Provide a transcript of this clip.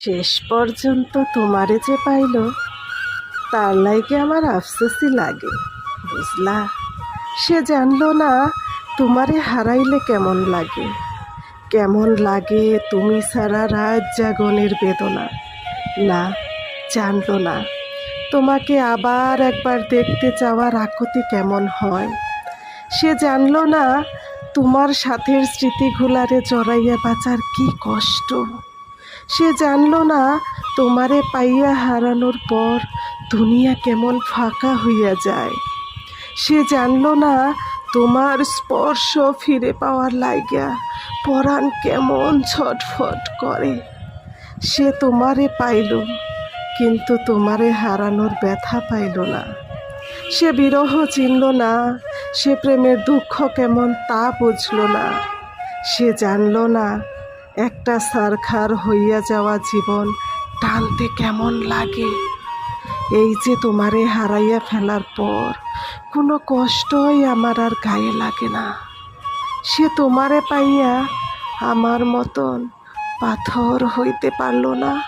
শেষ পর্যন্ত তোমারে যে পাইল, তার লাইগে আমার আফসোসই লাগে, বুঝলা? সে জানলো না তোমারে হারাইলে কেমন লাগে। কেমন লাগে তুমি সারা রাত জাগনের বেদনা। না, জানলো না। তোমাকে আবার একবার দেখতে চাওয়ার আকুতি কেমন হয়? সে জানলো না তোমার সাথের স্মৃতিগুলারে জড়াইয়া বাঁচার কি কষ্ট। সে জানল না তোমারে পাইয়া হারানোর পর দুনিয়া কেমন ফাঁকা হইয়া যায়। সে জানল না তোমার স্পর্শ ফিরে পাওয়ার লাগিয়া পরাণ কেমন ছটফট করে। সে তোমারে পাইল, কিন্তু তোমারে হারানোর ব্যথা পাইল না। সে বিরহ চিনল না, সে প্রেমের দুঃখ কেমন তা বুঝল না। সে জানল না একটা সারখার হইয়া যাওয়া জীবন টানতে কেমন লাগে? এই যে তোমারে হারাইয়া ফেলার পর, কোনো কষ্টই আমার আর গায়ে লাগে না। সে তোমারে পাইয়া আমার মতন পাথর হইতে পারল না।